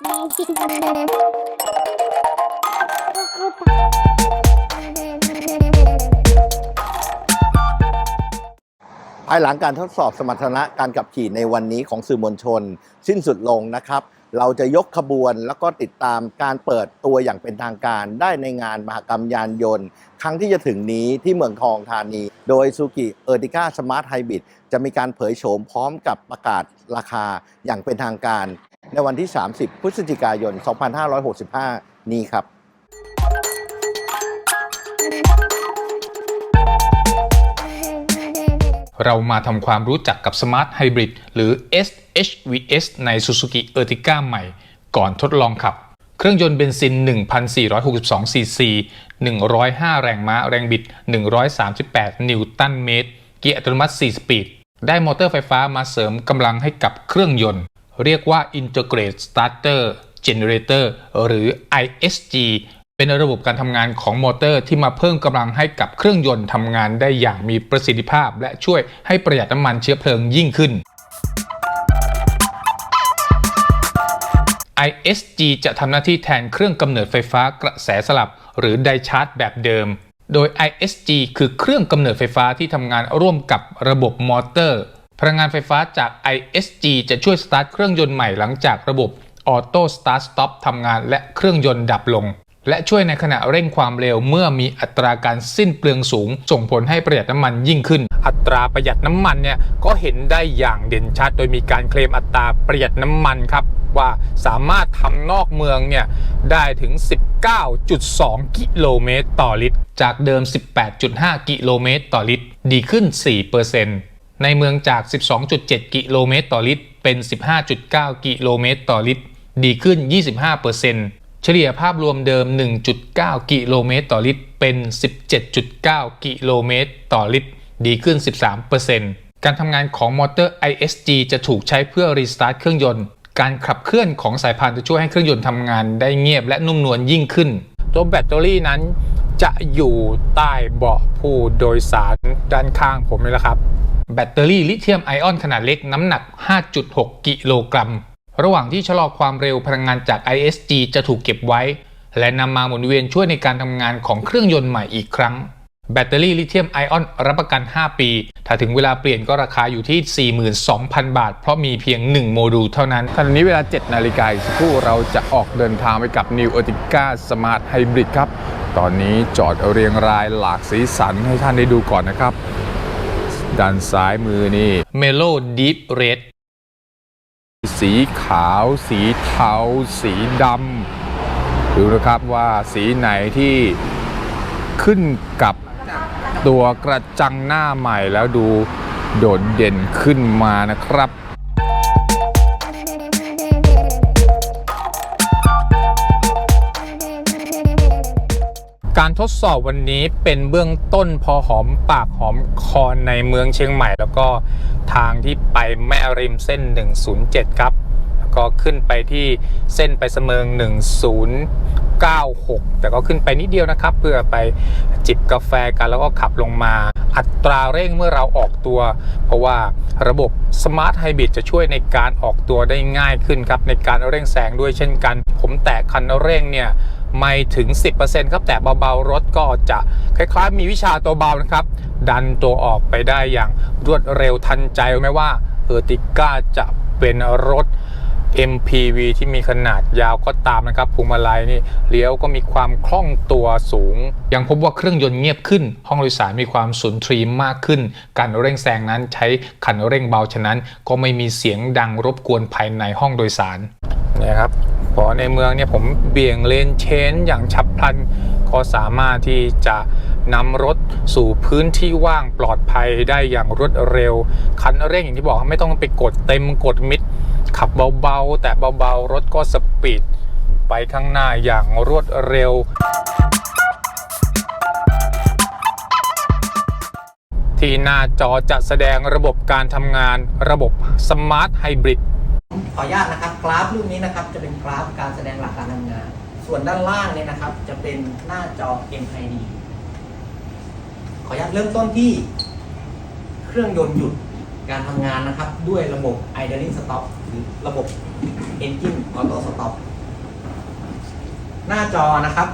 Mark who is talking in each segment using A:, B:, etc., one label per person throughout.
A: ภายหลังการทดสอบสมรรถนะการขับขี่ในวันนี้ของสื่อมวลชน สิ้นสุดลงนะครับ เราจะยกขบวนแล้วก็ติดตามการเปิดตัวอย่างเป็นทางการ ได้ในงานมหกรรมยานยนต์ ครั้งที่จะถึงนี้ที่เมืองทองธานี โดยซูกิเออร์ติก้าสมาร์ทไฮบริดจะมีการเผยโฉมพร้อมกับประกาศราคาอย่างเป็นทางการ ในวันที่ 30 พฤศจิกายน 2565 นี้ครับ
B: เรามาทำความรู้จักกับ Smart Hybrid หรือ SHVS ใน Suzuki Ertiga ใหม่ ก่อนทดลองขับ เครื่องยนต์เบนซิน 1,462 ซีซี 105 แรงม้า แรงบิด 138 นิวตันเมตร เกียร์อัตโนมัติ 4 สปีด ได้มอเตอร์ไฟฟ้ามาเสริมกำลังให้กับเครื่องยนต์ เรียกว่า Integrated Starter Generator หรือ ISG เป็นระบบการทำงานของมอเตอร์ที่มาเพิ่มกำลังให้กับเครื่องยนต์ทำงานได้อย่างมีประสิทธิภาพ และช่วยให้ประหยัดน้ำมันเชื้อเพลิงยิ่งขึ้น ISG จะทำหน้าที่แทนเครื่องกำเนิดไฟฟ้ากระแสสลับ หรือไดชาร์จแบบเดิม โดย ISG คือเครื่องกำเนิดไฟฟ้าที่ทำงานร่วมกับระบบมอเตอร์ พลังงานไฟฟ้าจาก ISG จะช่วยสตาร์ทเครื่องยนต์ใหม่หลังจากระบบออโต้สตาร์ทสต็อปทำงานและเครื่องยนต์ดับลง และช่วยในขณะเร่งความเร็วเมื่อมีอัตราการสิ้นเปลืองสูง ส่งผลให้ประหยัดน้ำมันยิ่งขึ้น อัตราประหยัดน้ำมันเนี่ยก็เห็นได้อย่างเด่นชัด โดยมีการเคลมอัตราประหยัดน้ำมันครับว่าสามารถทำนอกเมืองเนี่ยได้ถึง 19.2 กิโลเมตรต่อลิตร จากเดิม 18.5 กิโลเมตรต่อลิตร ดีขึ้น 4% ในเมืองจาก 12.7 กิโลเมตรต่อลิตร เป็น 15.9 กิโลเมตรต่อลิตร ดีขึ้น 25%เฉลี่ยภาพรวมเดิม 1.9 กิโลเมตรต่อลิตร เป็น 17.9 กิโลเมตรต่อลิตร ดีขึ้น 13%การทำงานของมอเตอร์ ISG จะถูกใช้เพื่อรีสตาร์ทเครื่องยนต์ การขับเคลื่อนของสายพานจะช่วยให้เครื่องยนต์ทำงานได้เงียบและนุ่มนวลยิ่งขึ้น ตัวแบตเตอรี่นั้นจะอยู่ใต้เบาะผู้โดยสารด้านข้างผมนี่แหละครับ แบตเตอรี่ลิเธียมไอออนขนาดเล็กน้ำหนัก 5.6 กิโลกรัม ระหว่างที่ชะลอความเร็วพลังงานจาก ISG จะถูกเก็บไว้ และนำมาหมุนเวียนช่วยในการทำงานของเครื่องยนต์ใหม่อีกครั้ง แบตเตอรี่ลิเธียมไอออนรับประกัน 5 ปี ถ้าถึงเวลาเปลี่ยนก็ราคาอยู่ที่ 42,000 บาท เพราะมีเพียง 1 โมดูลเท่านั้น
C: ขณะนี้เวลา 7 นาฬิกาสักครู่เราจะออกเดินทางไปกับ New Ertiga Smart Hybrid ครับ ตอนนี้จอดเรียงรายหลากสีสันให้ท่านได้ดูก่อนนะครับ ด้านซ้ายมือนี่
B: Melo Deep Red
C: สีขาว สีเทา สีดำดูนะครับว่าสีไหนที่ขึ้นกับตัวกระจังหน้าใหม่แล้วดูโดดเด่นขึ้นมานะครับ
B: การทดสอบวันนี้เป็นเบื้องต้นพอหอมปากหอมคอในเมืองเชียงใหม่ แล้วก็ทางที่ไปแม่ริมเส้น 107 ครับ แล้วก็ขึ้นไปที่เส้นไปเสมิง1096 แต่ก็ขึ้นไปนิดเดียวนะครับ เพื่อไปจิบกาแฟกันแล้วก็ขับลงมา อัตราเร่งเมื่อเราออกตัว เพราะว่าระบบ Smart Hybrid จะช่วยในการออกตัวได้ง่ายขึ้นครับ ในการเร่งแซงด้วยเช่นกัน ผมแตะคันเร่งเนี่ย ไม่ถึง 10%ครับแต่เบาๆรถก็จะคล้ายๆ มีวิชาตัวเบานะครับ ดันตัวออกไปได้อย่างรวดเร็วทันใจไหมว่าเออติก้าจะเป็นรถ MPV ที่มีขนาดยาวก็ตามนะครับพวงมาลัยนี่เลี้ยวก็มีความคล่องตัวสูง ยังพบว่าเครื่องยนต์เงียบขึ้น ห้องโดยสารมีความสุนทรีมากขึ้น การเร่งแซงนั้นใช้คันเร่งเบาฉะนั้น ก็ไม่มีเสียงดังรบกวนภายในห้องโดยสารนี่ยครับ อในเมืองเนี่ยผมเบี่ยงเลนเชนอย่างฉับพลัน ก็สามารถที่จะนำรถสู่พื้นที่ว่างปลอดภัยได้อย่างรวดเร็ว คันเร่งอย่างที่บอกไม่ต้องไปกดเต็มกดมิด ขับเบาๆ แต่เบาๆ รถก็สปีดไปข้างหน้าอย่างรวดเร็วที่หน้าจอจะแสดงระบบการทำงานระบบ Smart Hybrid
D: ขออนุญาตนะครับ กราฟรูปนี้นะครับ จะเป็นกราฟการแสดงหลักการทำงาน ส่วนด้านล่างเนี่ยนะครับ จะเป็นหน้าจอ MID ขออนุญาตเริ่มต้นที่ เครื่องยนต์หยุดการทำงานนะครับ ด้วยระบบ idling stop หรือระบบ Engine Auto Stop หน้าจอนะครับ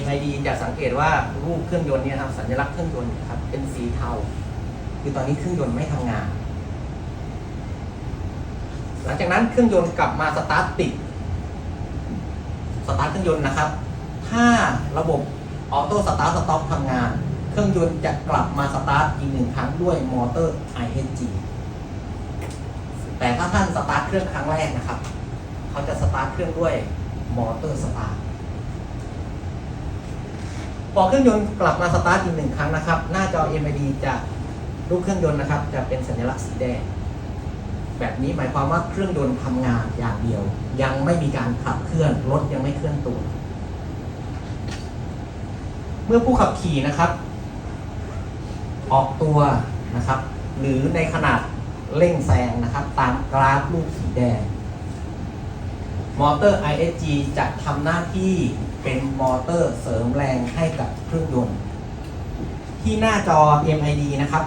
D: MID จะสังเกตว่ารูปเครื่องยนต์เนี่ยครับสัญลักษณ์เครื่องยนต์ครับเป็นสีเทา คือตอนนี้เครื่องยนต์ไม่ทำงาน ลังจากนั้นเครื่องยนต์กลับมาสตาร์ทติดสตาร์ทเครื่องยนต์นะครับ ถ้าระบบออโต้สตาร์ทสต็อปทำงาน เครื่องยนต์จะกลับมาสตาร์ทอีกหนึ่งครั้งด้วยมอเตอร์ IHG แต่ถ้าท่านสตาร์ทเครื่องครั้งแรกนะครับ เขาจะสตาร์ทเครื่องด้วยมอเตอร์สตาร์ทพอเครื่องยนต์กลับมาสตาร์ทอีกหนึ่งครั้งนะครับ หน้าจอ MID จะรูปเครื่องยนต์นะครับ จะเป็นสัญลักษณ์สีแดง แบบนี้หมายความว่าเครื่องยนต์ทำงานอย่างเดียว ยังไม่มีการขับเคลื่อนรถยังไม่เคลื่อนตัว เมื่อผู้ขับขี่นะครับ ออกตัวนะครับ หรือในขนาดเร่งแซงนะครับ ตามกราฟลูกสีแดง มอเตอร์ ISG จะทำหน้าที่เป็นมอเตอร์เสริมแรงให้กับเครื่องยนต์ ที่หน้าจอ MID นะครับ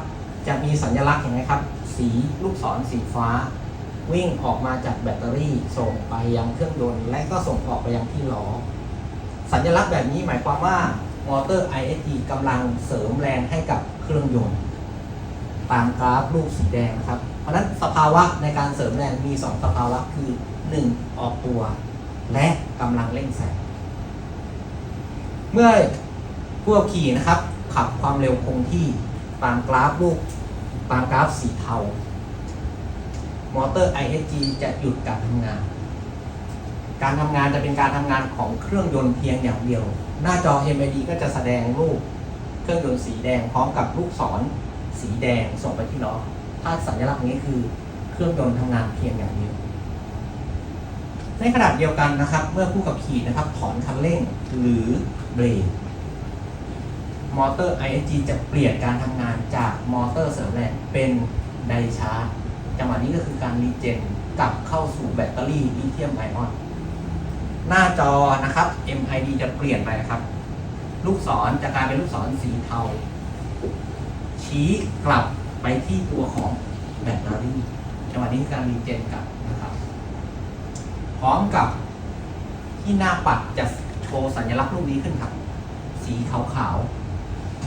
D: จะมีสัญลักษณ์เห็นไหมครับ สีลูกศรสีฟ้า วิ่งออกมาจากแบตเตอรี่ส่งไปยังเครื่องยนต์และก็ส่งออกไปยังที่ล้อ สัญลักษณ์แบบนี้หมายความว่ามอเตอร์ ISG กำลังเสริมแรงให้กับเครื่องยนต์ ตามกราฟรูปสีแดงนะครับ เพราะฉะนั้นสภาวะในการเสริมแรงมี 2 สภาวะคือ 1. ออกตัว และกำลังเร่งแซงเมื่อผู้ขับขี่นะครับ ขับความเร็วคงที่ตามกราฟรูป ตามกราฟสีเทามอเตอร์ ISG จะหยุดการทำงาน การทำงานจะเป็นการทำงานของเครื่องยนต์เพียงอย่างเดียว หน้าจอ MID ก็จะแสดงรูปเครื่องยนต์สีแดงพร้อมกับลูกศรสีแดงส่งไปที่ล้อถ้าสัญลักษณ์นี้คือเครื่องยนต์ทำงานเพียงอย่างเดียว ในขณะเดียวกันนะครับ เมื่อผู้ขับขี่นะครับ ถอนคันเร่งหรือเบรก มอเตอร์ ISG จะเปลี่ยนการทำงานจากมอเตอร์เสริมแรงเป็นไดชาร์จจังหวะนี้ก็คือการรีเจนกลับเข้าสู่แบตเตอรี่ลิเธียมไอออน หน้าจอนะครับ MID จะเปลี่ยนไปนะครับ ลูกศรจะกลายเป็นลูกศรสีเทา ชี้กลับไปที่ตัวของแบตเตอรี่จังหวะนี้การรีเจนกลับนะครับ พร้อมกับที่หน้าปัดจะโชว์สัญลักษณ์รูปนี้ขึ้นครับ สีขาวๆ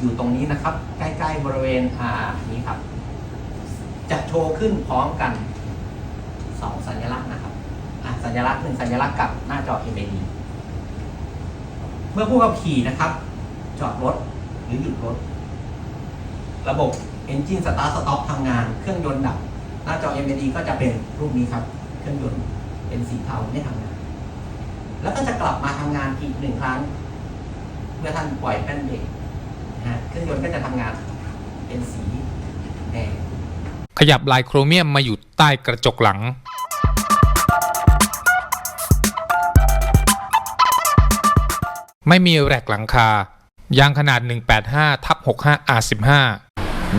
D: อยู่ตรงนี้นะครับ ใกล้ๆบริเวณอ่านี้ครับ จะโชว์ขึ้นพร้อมกันสองสัญลักษณ์นะครับอะสัญลักษณ์หนึ่งสัญลักษณ์กับหน้าจอ MAD เมื่อผู้ขับขี่นะครับ จอดรถหรือหยุดรถ ระบบ Engine Start Stop ทำงาน เครื่องยนต์ดับ หน้าจอ MAD ก็จะเป็นรูปนี้ครับ เครื่องยนต์เป็นสีเทาไม่ทำงาน แล้วก็จะกลับมาทำงานอีกหนึ่งครั้ง เมื่อท่านปล่อยแป้นเบรก นะฮะเครื่องยนต์ก็จะทำงานเป็นสีแดง
B: ขยับลายโครเมียมมาอยู่ใต้กระจกหลังไม่มีแรกหลังคา ยางขนาด 185ทับ65 R15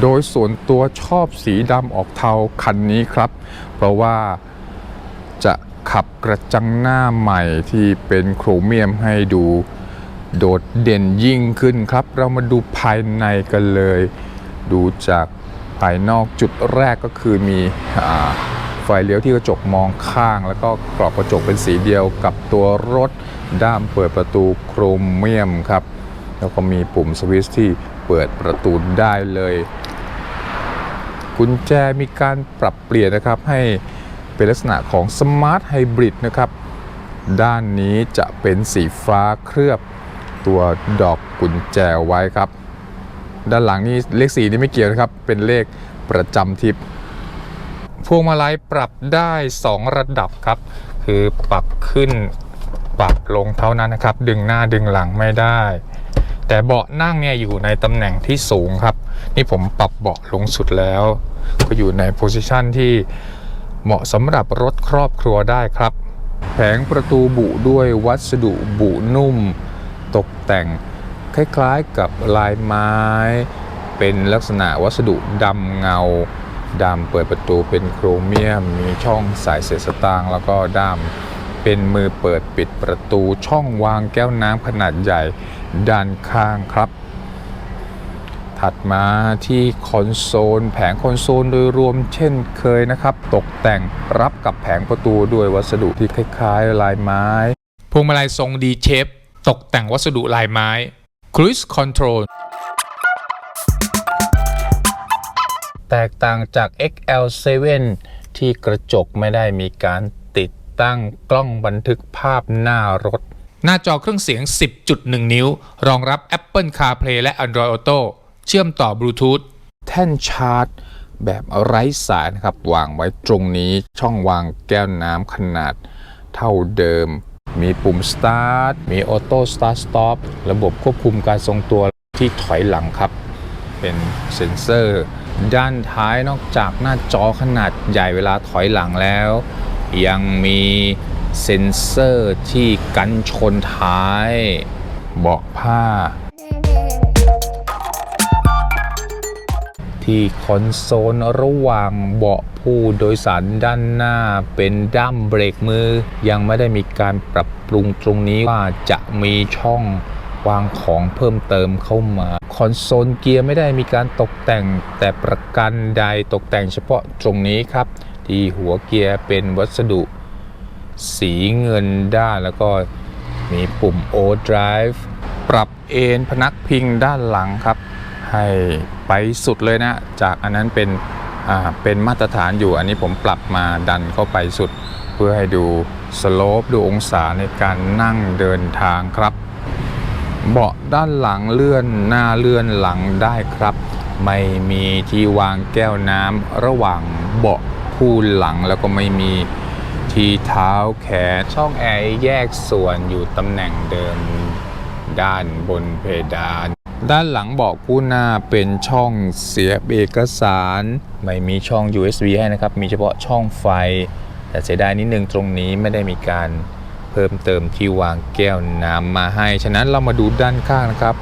C: โดยส่วนตัวชอบสีดำออกเทาคันนี้ครับ เพราะว่าจะขับกระจังหน้าใหม่ที่เป็นโครเมียมให้ดู โดดเด่นยิ่งขึ้นครับ เรามาดูภายในกันเลย ดูจากภายนอกจุดแรกก็คือมีอไฟเลี้ยวที่กระจกมองข้าง แล้วก็กรอบกระจกเป็นสีเดียวกับตัวรถด้ามเปิดประตูโครเมียมครับ แล้วก็มีปุ่มสวิตช์ที่เปิดประตูได้เลยกุญแจมีการปรับเปลี่ยนนะครับให้เป็นลักษณะของสมาร์ทไฮบริดนะครับ ด้านนี้จะเป็นสีฟ้าเคลือบ ตัวดอกกุญแจไว้ครับ ด้านหลังนี่เลขสีนี่ไม่เกี่ยวนะครับ เป็นเลขประจำทิป
B: พวงมาลัยปรับได้ 2 ระดับครับ คือปรับขึ้นปรับลงเท่านั้นนะครับ ดึงหน้าดึงหลังไม่ได้ แต่เบาะนั่งเนี่ยอยู่ในตำแหน่งที่สูงครับ นี่ผมปรับเบาะลงสุดแล้ว ก็อยู่ในโพสิชันที่เหมาะสำหรับรถครอบครัวได้ครับ
C: แผงประตูบุด้วยวัสดุบุนุ่ม ตกแต่งคล้ายๆกับลายไม้ เป็นลักษณะวัสดุดำเงาดำเปิดประตูเป็นโครเมียม มีช่องใส่เศษสตางค์แล้วก็ด้ามเป็นมือเปิดปิดประตูช่องวางแก้วน้ำขนาดใหญ่ด้านข้างครับ ถัดมาที่คอนโซล แผงคอนโซลโดยรวมเช่นเคยนะครับ ตกแต่งรับกับแผงประตูด้วยวัสดุที่คล้ายๆ ลายไม้
B: พวงมาลัยทรงดีเชฟ ตกแต่งวัสดุลายไม้ Cruise Control
C: แตกต่างจาก XL7 ที่กระจกไม่ได้มีการติดตั้งกล้องบันทึกภาพหน้ารถ
B: หน้าจอเครื่องเสียง 10.1 นิ้ว รองรับ Apple CarPlay และ Android Auto เชื่อมต่อบลูทูธ
C: แท่นชาร์จ แบบไร้สายนะครับ วางไว้ตรงนี้ช่องวางแก้วน้ำขนาดเท่าเดิม มีปุ่ม Start มี Auto Start Stop ระบบควบคุมการทรงตัวที่ถอยหลังครับ เป็นเซ็นเซอร์ ด้านท้ายนอกจากหน้าจอขนาดใหญ่เวลาถอยหลังแล้ว ยังมีเซ็นเซอร์ที่กันชนท้าย บอกผ้า ที่คอนโซลระหว่างเบาะผู้โดยสารด้านหน้าเป็นด้ามเบรกมือ ยังไม่ได้มีการปรับปรุงตรงนี้ว่าจะมีช่องวางของเพิ่มเติมเข้ามาคอนโซลเกียร์ไม่ได้มีการตกแต่งแต่ประกันใดตกแต่งเฉพาะตรงนี้ครับ ที่หัวเกียร์เป็นวัสดุ สีเงินด้านแล้วก็มีปุ่ม O Drive ปรับเอนพนักพิงด้านหลังครับ ให้ไปสุดเลยนะ จากอันนั้นเป็นเป็นมาตรฐานอยู่อันนี้ผมปรับมาดันเข้าไปสุด เพื่อให้ดูสโลปดูองศาในการนั่งเดินทางครับ เบาะด้านหลังเลื่อนหน้าเลื่อนหลังได้ครับ ไม่มีที่วางแก้วน้ำระหว่างเบาะผู้หลังแล้วก็ไม่มีที่เท้าแขนช่องแอร์แยกส่วนอยู่ตำแหน่งเดิมด้านบนเพดาน ด้านหลังเบาะผู้หน้าเป็นช่องเสียบเอกสาร ไม่มีช่อง USB ให้นะครับ มีเฉพาะช่องไฟ แต่เสียดายนิดนึงตรงนี้ไม่ได้มีการเพิ่มเติมที่วางแก้วน้ำมาให้ ฉะนั้นเรามาดูด้านข้างนะครับ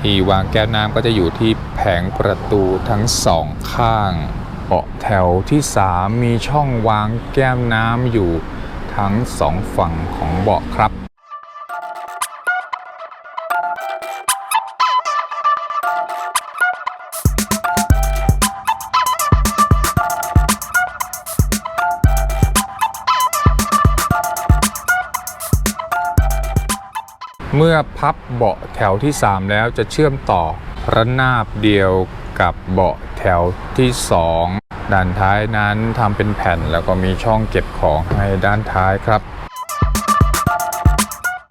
C: ที่วางแก้วน้ำก็จะอยู่ที่แผงประตูทั้งสองข้างเบาะแถวที่ 3 มีช่องวางแก้วน้ำอยู่ทั้งสองฝั่งของเบาะครับ เมื่อพับเบาะแถวที่ 3 แล้วจะเชื่อมต่อระนาบเดียวกับเบาะแถวที่ 2 ด้านท้ายนั้นทำเป็นแผ่นแล้วก็มีช่องเก็บของให้ด้านท้ายครับ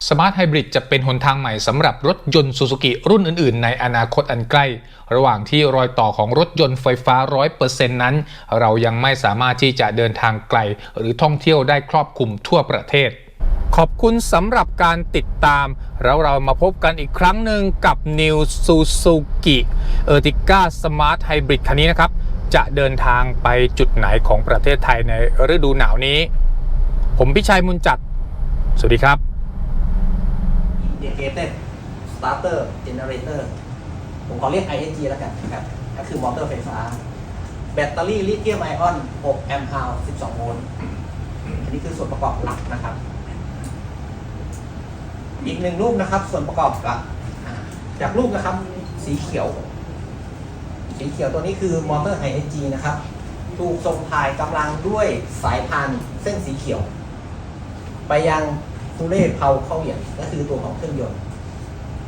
B: Smart Hybrid จะเป็นหนทางใหม่สำหรับรถยนต์ Suzuki รุ่นอื่น ๆ ในอนาคตอันใกล้ ระหว่างที่รอยต่อของรถยนต์ไฟฟ้า 100%นั้น เรายังไม่สามารถที่จะเดินทางไกล หรือท่องเที่ยวได้ครอบคลุมทั่วประเทศ ขอบคุณสำหรับการติดตาม แล้วเรามาพบกันอีกครั้งหนึ่งกับ New Suzuki Ertiga Smart Hybrid คันนี้นะครับ จะเดินทางไปจุดไหนของประเทศไทยในฤดูหนาวนี้ ผมพิชัยมุนจัด สวัสดีครับ
D: Integrated Starter Generator ผมขอเรียก ISG แล้วกันนะครับ ก็คือมอเตอร์ไฟฟ้า แบตเตอรี่ลิเธียมไอออน 6 แอมป์อร์12 โวลต์ อันนี้คือส่วนประกอบหลักนะครับ อีกหนึ่งรูปนะครับ ส่วนประกอบหลักจากรูปนะครับ สีเขียว สีเขียวตัวนี้คือมอเตอร์ ISG นะครับ ถูกส่งถ่ายกำลังด้วยสายพานเส้นสีเขียว ไปยังตูเล่เพาเข้าเหยียบก็คือตัวของเครื่องยนต์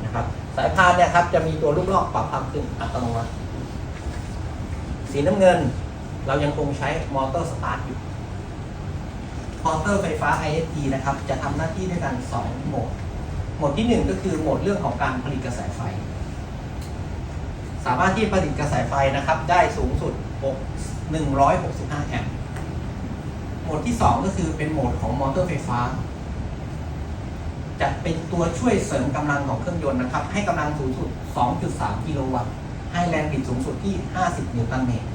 D: นะครับ สายพานเนี่ยครับจะมีตัวลูกลอกปรับความขึ้นอัตโนมัติสีน้ำเงินเรายังคงใช้มอเตอร์สตาร์ทอยู่มอเตอร์ไฟฟ้า ISP นะครับ จะทำหน้าที่ด้วยกัน 2 โหมด หมดที่ 1 ก็คือโหมดเรื่องของการผลิตกระแสไฟ สามารถที่ผลิตกระแสไฟนะครับ ได้สูงสุด 6 165 แอมป์โหมดที่ 2 ก็คือเป็นโหมดของมอเตอร์ไฟฟ้า จะเป็นตัวช่วยเสริมกำลังของเครื่องยนต์นะครับ ให้กำลังสูงสุด 2.3 กิโลวัตต์ ให้แรงบิดสูงสุดที่ 50 นิวตันเมตร